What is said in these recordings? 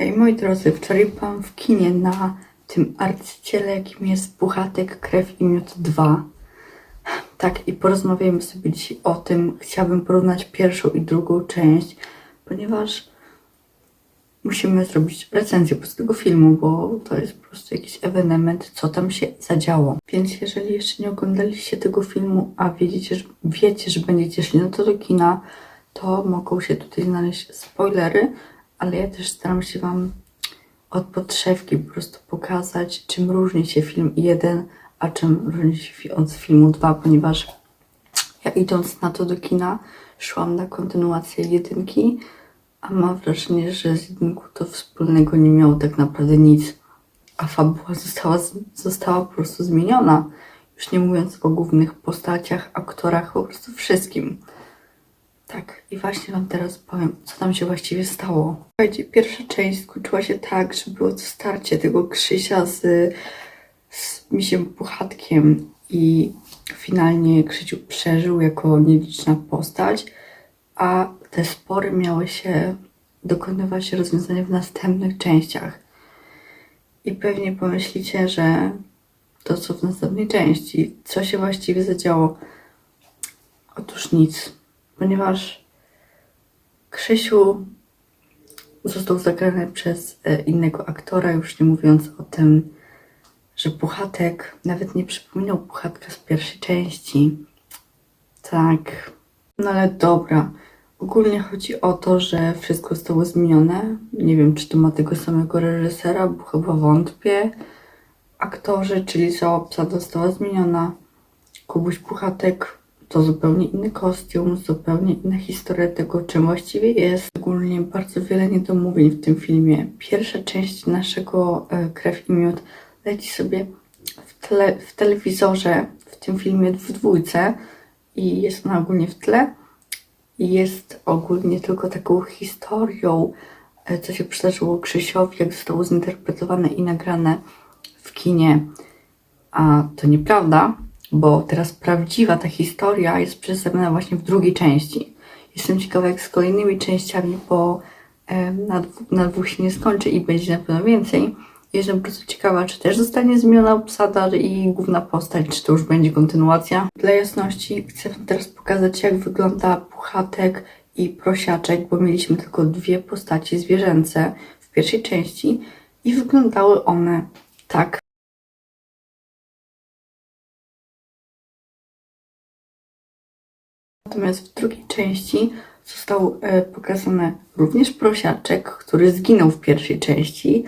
Hej moi drodzy, wczoraj byłam w kinie na tym arcyciele, jakim jest Puchatek Krew i Miód 2. Tak, i porozmawiajmy sobie dzisiaj o tym. Chciałabym porównać pierwszą i drugą część, ponieważ musimy zrobić recenzję po tego filmu, bo to jest po prostu jakiś ewenement, co tam się zadziało. Więc jeżeli jeszcze nie oglądaliście tego filmu, a wiedziecie, że, wiecie, że będziecie szli no to do kina, to mogą się tutaj znaleźć spoilery, ale ja też staram się Wam od podszewki po prostu pokazać, czym różni się film 1, a czym różni się od filmu 2, ponieważ ja idąc na to do kina, szłam na kontynuację jedynki, a mam wrażenie, że z jedynku to wspólnego nie miało tak naprawdę nic, a fabuła została, została po prostu zmieniona. Już nie mówiąc o głównych postaciach, aktorach, po prostu wszystkim. Tak, i właśnie Wam teraz powiem, co tam się właściwie stało. Słuchajcie, pierwsza część skończyła się tak, że było to starcie tego Krzysia z, z misiem Puchatkiem i finalnie Krzysiu przeżył jako nieliczna postać, a te spory miały się dokonywać rozwiązania w następnych częściach. I pewnie pomyślicie, że to co w następnej części, co się właściwie zadziało. Otóż nic, ponieważ Krzysiu został zagrany przez e, innego aktora, już nie mówiąc o tym, że Puchatek nawet nie przypominał Puchatka z pierwszej części. Tak, no ale dobra. Ogólnie chodzi o to, że wszystko zostało zmienione. Nie wiem, czy to ma tego samego reżysera, bo chyba wątpię. Aktorzy, czyli cała obsada została zmieniona. Kubuś Puchatek to zupełnie inny kostium, zupełnie inna historia tego, czym właściwie jest. Ogólnie bardzo wiele niedomówień w tym filmie. Pierwsza część naszego e, Krew i Miód leci sobie w, tle, w telewizorze, w tym filmie w dwójce i jest ona ogólnie w tle i jest ogólnie tylko taką historią, e, co się przydarzyło Krzysiowi, jak zostało zinterpretowane i nagrane w kinie. A to nieprawda, bo teraz prawdziwa ta historia jest przedstawiona właśnie w drugiej części. Jestem ciekawa, jak z kolejnymi częściami, bo na, dwu, na dwóch się nie skończy i będzie na pewno więcej. Jestem po prostu ciekawa, czy też zostanie zmieniona obsada i główna postać, czy to już będzie kontynuacja. Dla jasności chcę teraz pokazać, jak wygląda Puchatek i Prosiaczek, bo mieliśmy tylko dwie postaci zwierzęce w pierwszej części i wyglądały one tak. Natomiast w drugiej części został e, pokazany również prosiaczek, który zginął w pierwszej części,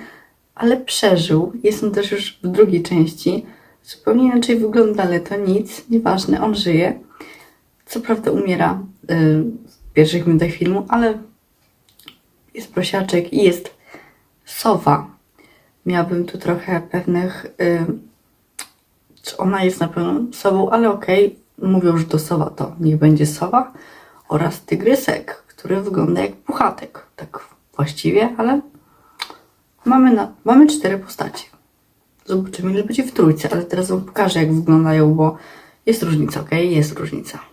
ale przeżył. Jest on też już w drugiej części. Zupełnie inaczej wygląda, ale to nic, nieważne, on żyje. Co prawda umiera e, w pierwszych minutach filmu, ale jest prosiaczek i jest sowa. Miałabym tu trochę pewnych. E, czy ona jest na pewno sową, ale okej, mówią, że to sowa, to niech będzie sowa oraz tygrysek, który wygląda jak puchatek. Tak właściwie, ale mamy, na, mamy cztery postacie. Zobaczymy, ile będzie w trójce, ale teraz wam pokażę, jak wyglądają, bo jest różnica, okej? Jest różnica.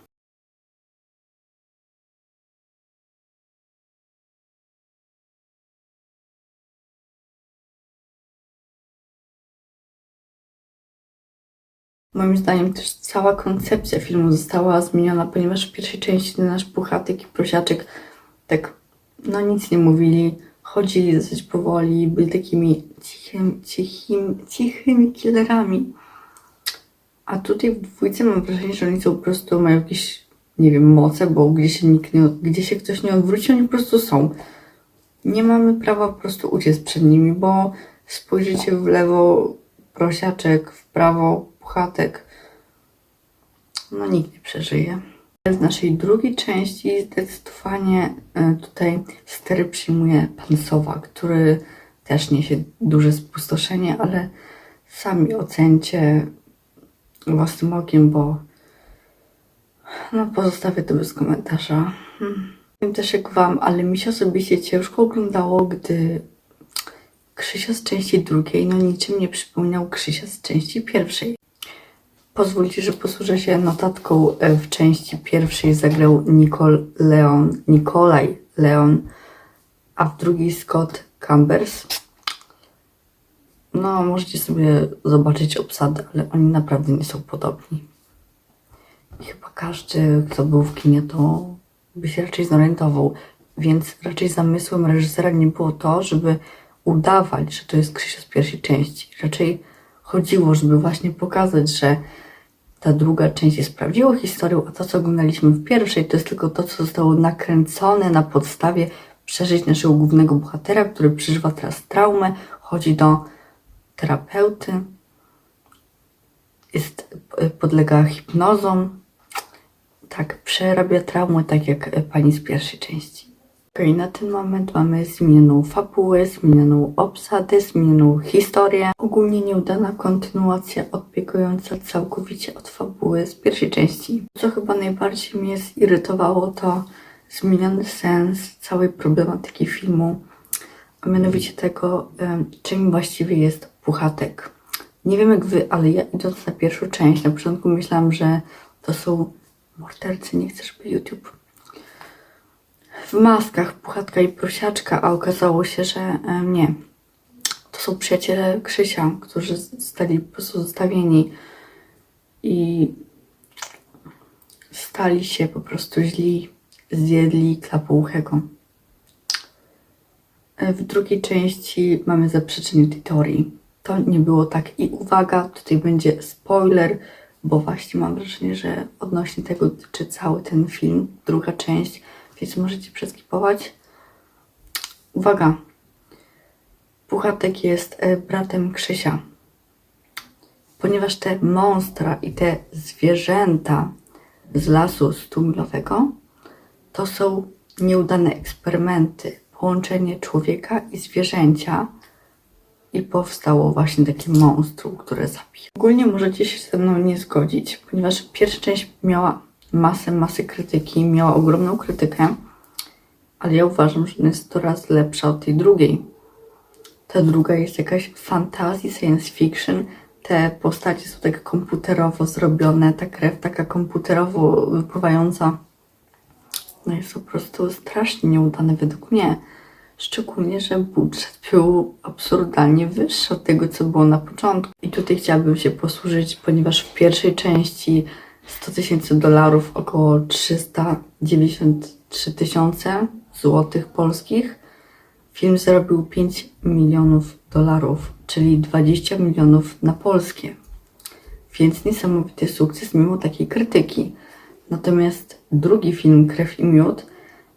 Moim zdaniem też cała koncepcja filmu została zmieniona, ponieważ w pierwszej części nasz puchatek i prosiaczek tak no nic nie mówili, chodzili dosyć powoli, byli takimi cichym, cichim, cichymi killerami. A tutaj w dwójce mam wrażenie, że oni są po prostu mają jakieś, nie wiem, moce, bo gdzie się nikt nie, gdzie się ktoś nie odwróci, oni po prostu są. Nie mamy prawa po prostu uciec przed nimi, bo spojrzycie w lewo prosiaczek, w prawo puchatek. No nikt nie przeżyje. W naszej drugiej części zdecydowanie e, tutaj stery przyjmuje pan Sowa, który też niesie duże spustoszenie, ale sami ocencie własnym okiem, bo no pozostawię to bez komentarza. Hmm. Wiem też jak wam, ale mi się osobiście ciężko oglądało, gdy Krzysia z części drugiej no niczym nie przypominał Krzysia z części pierwszej. Pozwólcie, że posłużę się notatką. E, W części pierwszej zagrał Nicol Leon, Nikolaj Leon, a w drugiej Scott Cambers. No, możecie sobie zobaczyć obsady, ale oni naprawdę nie są podobni. I chyba każdy, kto był w kinie, to by się raczej zorientował. Więc raczej zamysłem reżysera nie było to, żeby udawać, że to jest Krzysia z pierwszej części. Raczej chodziło, żeby właśnie pokazać, że ta druga część jest prawdziwą historią, a to, co oglądaliśmy w pierwszej, to jest tylko to, co zostało nakręcone na podstawie przeżyć naszego głównego bohatera, który przeżywa teraz traumę, chodzi do terapeuty, jest, podlega hipnozom, tak, przerabia traumę, tak jak e, pani z pierwszej części. Okej, na ten moment mamy zmienioną fabułę, zmienioną obsadę, zmienioną historię. Ogólnie nieudana kontynuacja odbiegająca całkowicie od fabuły z pierwszej części. Co chyba najbardziej mnie zirytowało to zmieniony sens całej problematyki filmu, a mianowicie tego, czym właściwie jest Puchatek. Nie wiem jak wy, ale ja idąc na pierwszą część, na początku myślałam, że to są mordercy, nie chcę, żeby YouTube w maskach Puchatka i Prosiaczka, a okazało się, że e, nie. To są przyjaciele Krzysia, którzy zostali po prostu zostawieni i stali się po prostu źli, zjedli klapouchego. E, W drugiej części mamy zaprzeczenie tej teorii. To nie było tak. I uwaga, tutaj będzie spoiler, bo właśnie mam wrażenie, że odnośnie tego dotyczy cały ten film, druga część, więc możecie przeskipować. Uwaga! Puchatek jest e, bratem Krzysia. Ponieważ te monstra i te zwierzęta z lasu stumilowego to są nieudane eksperymenty, połączenie człowieka i zwierzęcia i powstało właśnie takie monstrum, które zabija. Ogólnie możecie się ze mną nie zgodzić, ponieważ pierwsza część miała masę, masę krytyki, miała ogromną krytykę, ale ja uważam, że ona jest coraz lepsza od tej drugiej. Ta druga jest jakaś fantasy, science fiction. Te postacie są tak komputerowo zrobione, ta krew taka komputerowo wypływająca. No jest po prostu strasznie nieudane według mnie. Szczególnie, że budżet był absurdalnie wyższy od tego, co było na początku. I tutaj chciałabym się posłużyć, ponieważ w pierwszej części 100 tysięcy dolarów, około 393 tysiące złotych polskich, film zarobił 5 milionów dolarów, czyli 20 milionów na polskie. Więc niesamowity sukces mimo takiej krytyki. Natomiast drugi film, Krew i Miód,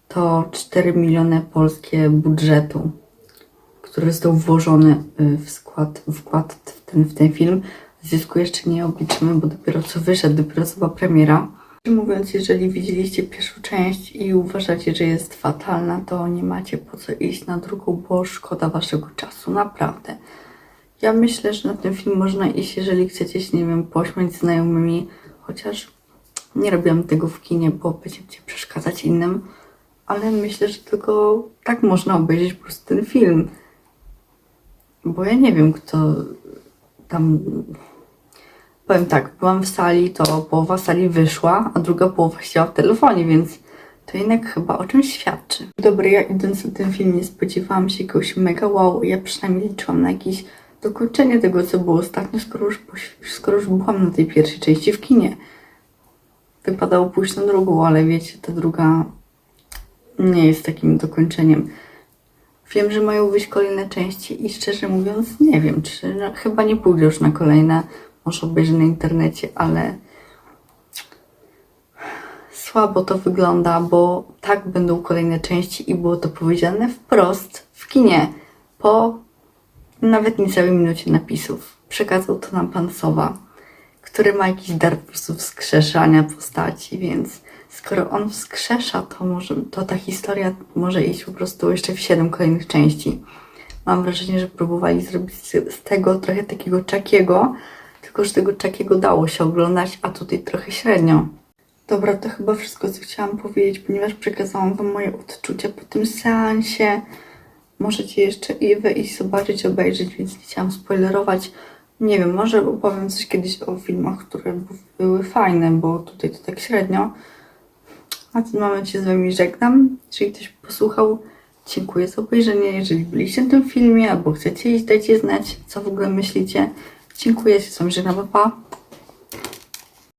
to 4 miliony polskie budżetu, który został włożony y, w skład, wkład w ten, w ten film. Zysku jeszcze nie obliczymy, bo dopiero co wyszedł, dopiero co była premiera. Mówiąc, jeżeli widzieliście pierwszą część i uważacie, że jest fatalna, to nie macie po co iść na drugą, bo szkoda waszego czasu, naprawdę. Ja myślę, że na ten film można iść, jeżeli chcecie się, nie wiem, pośmiać z znajomymi, chociaż nie robiłam tego w kinie, bo będziecie przeszkadzać innym, ale myślę, że tylko tak można obejrzeć po prostu ten film. Bo ja nie wiem, kto tam. Powiem tak, byłam w sali, to połowa sali wyszła, a druga połowa siedziała w telefonie, więc to jednak chyba o czymś świadczy. Dobra, ja idąc na ten film nie spodziewałam się jakiegoś mega wow. Ja przynajmniej liczyłam na jakieś dokończenie tego, co było ostatnio, skoro już, skoro już byłam na tej pierwszej części w kinie. Wypadało pójść na drugą, ale wiecie, ta druga nie jest takim dokończeniem. Wiem, że mają wyjść kolejne części i szczerze mówiąc nie wiem, czy no, chyba nie pójdę już na kolejne, może obejrzę na internecie, ale słabo to wygląda, bo tak będą kolejne części i było to powiedziane wprost w kinie po nawet niecałej minucie napisów. Przekazał to nam pan Sowa, który ma jakiś dar po prostu wskrzeszania postaci, więc skoro on wskrzesza, to może to ta historia może iść po prostu jeszcze w siedem kolejnych części. Mam wrażenie, że próbowali zrobić z, z tego trochę takiego czakiego, tylko że tego czakiego dało się oglądać, a tutaj trochę średnio. Dobra, to chyba wszystko, co chciałam powiedzieć, ponieważ przekazałam Wam moje odczucia po tym seansie. Możecie jeszcze i wyjść, zobaczyć, obejrzeć, więc nie chciałam spoilerować. Nie wiem, może opowiem coś kiedyś o filmach, które były fajne, bo tutaj to tak średnio. A w tym momencie z Wami żegnam. Jeżeli ktoś posłuchał Dziękuję za obejrzenie. Jeżeli byliście na tym filmie albo chcecie iść, dajcie znać, co w ogóle myślicie. Dziękuję, się z wami żegnam, pa, pa.